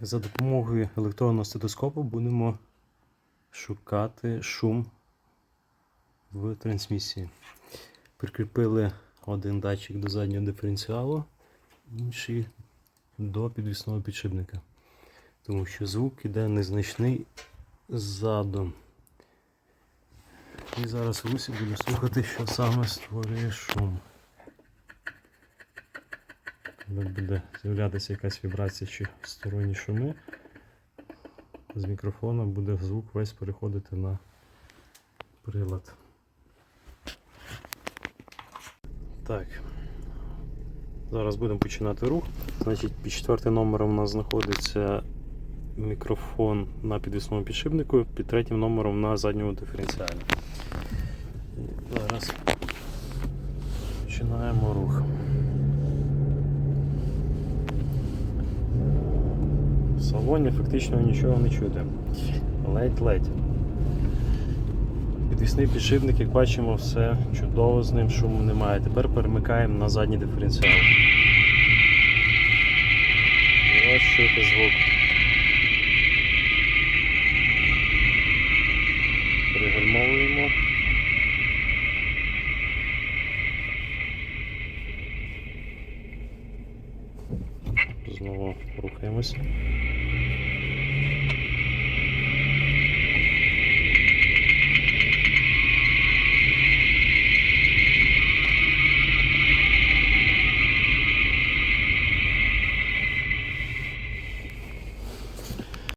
За допомогою електронного стетоскопу будемо шукати шум в трансмісії. Прикріпили один датчик до заднього диференціалу, інший до підвісного підшипника. Тому що звук іде незначний ззаду. І зараз в русі буду слухати, що саме створює шум. Коли буде з'являтися якась вібрація чи сторонні шуми, з мікрофона буде звук весь переходити на прилад. Так. Зараз будемо починати рух. Значить, під четвертим номером у нас знаходиться мікрофон на підвісному підшипнику, під третім номером на задньому диференціалі. Зараз починаємо рух. В салоні фактично нічого не чути. Ледь-ледь. Підвісний підшипник, як бачимо, все чудово з ним, шуму немає. Тепер перемикаємо на задній диференціал. І ось чути звук. Пригальмовуємо. знову рухаємось.